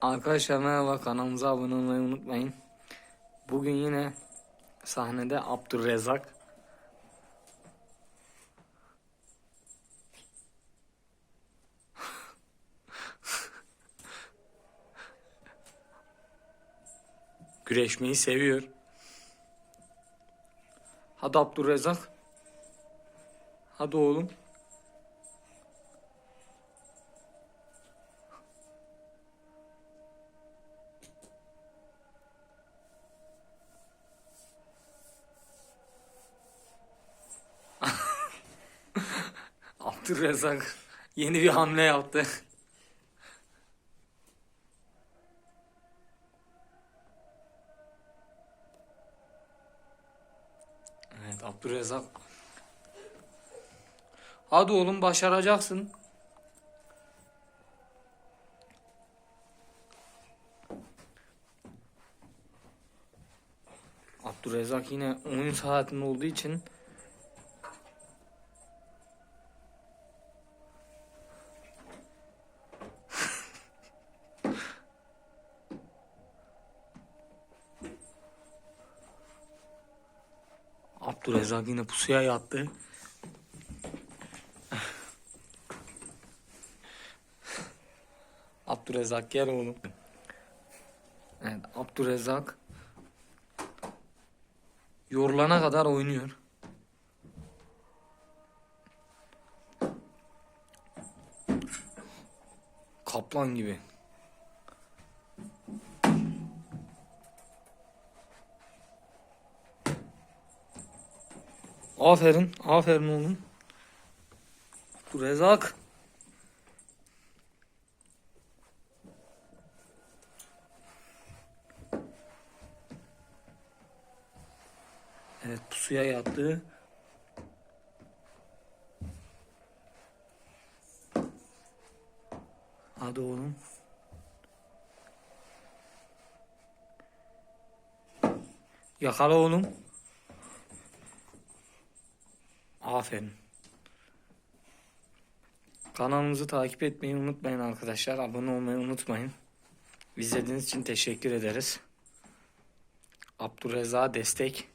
Arkadaşlar merhaba kanalımıza abone olmayı unutmayın. Bugün yine sahnede Abdurrezzak. Güreşmeyi seviyor. Hadi Abdurrezzak. Hadi oğlum. Abdurrezzak yeni bir hamle yaptı. Evet Abdurrezzak. Hadi oğlum başaracaksın. Abdurrezzak yine oyun saatinde olduğu için Abdurrezzak yine pusuya yattı. Abdurrezzak gel oğlum. Evet Abdurrezzak yorulana kadar oynuyor. Kaplan gibi. Aferin, aferin oğlum. Abdurrezzak. Evet pusuya yattı. Hadi oğlum. Yakala oğlum. Aferin. Kanalımızı takip etmeyi unutmayın arkadaşlar. Abone olmayı unutmayın. İzlediğiniz için teşekkür ederiz. Abdurreza destek.